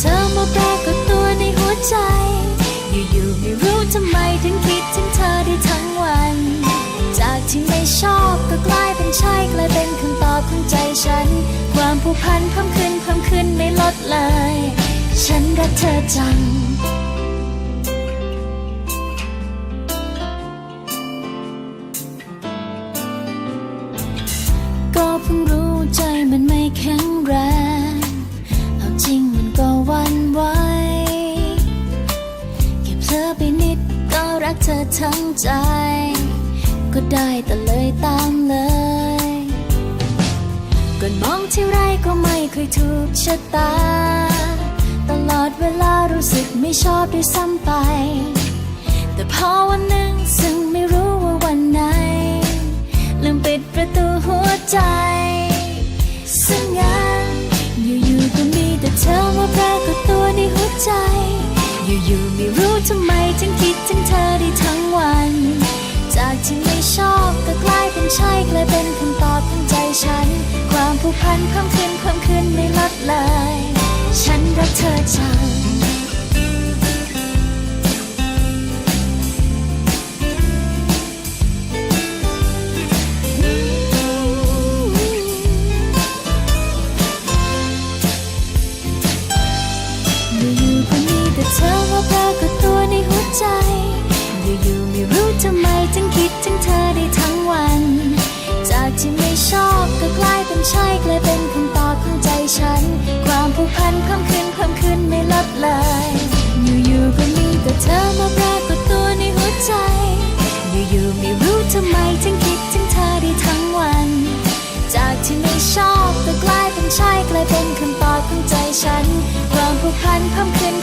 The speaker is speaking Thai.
เธอมาปรากฏตัวในหัวใจ อยู่ๆไม่รู้ทำไมถึงคิดถึงเธอได้ทั้งวัน จากที่ไม่ชอบก็กลายเป็นใช่กลายเป็นคำตอบของใจฉัน ความผูกพันเพิ่มขึ้นเพิ่มขึ้นไม่ลดเลย ฉันรักเธอจัง เธอทั้งใจ ก็ได้แต่เลยตามเลยก่อนมองที่ไรก็ไม่เคยถูกชะตา ตลอดเวลารู้สึกไม่ชอบด้วยซ้ำไป แต่พอวันหนึ่งซึ่งไม่รู้ว่า พันเพิ่มขึ้นเพิ่มขึ้นไม่ลดเลย ฉันรักเธอจังอยู่ๆก็มีแต่เธอมาปรากฏตัวในหัวใจ ใช่กลายเป็นคำตอบของใจฉันความผูกพันเพิ่มขึ้น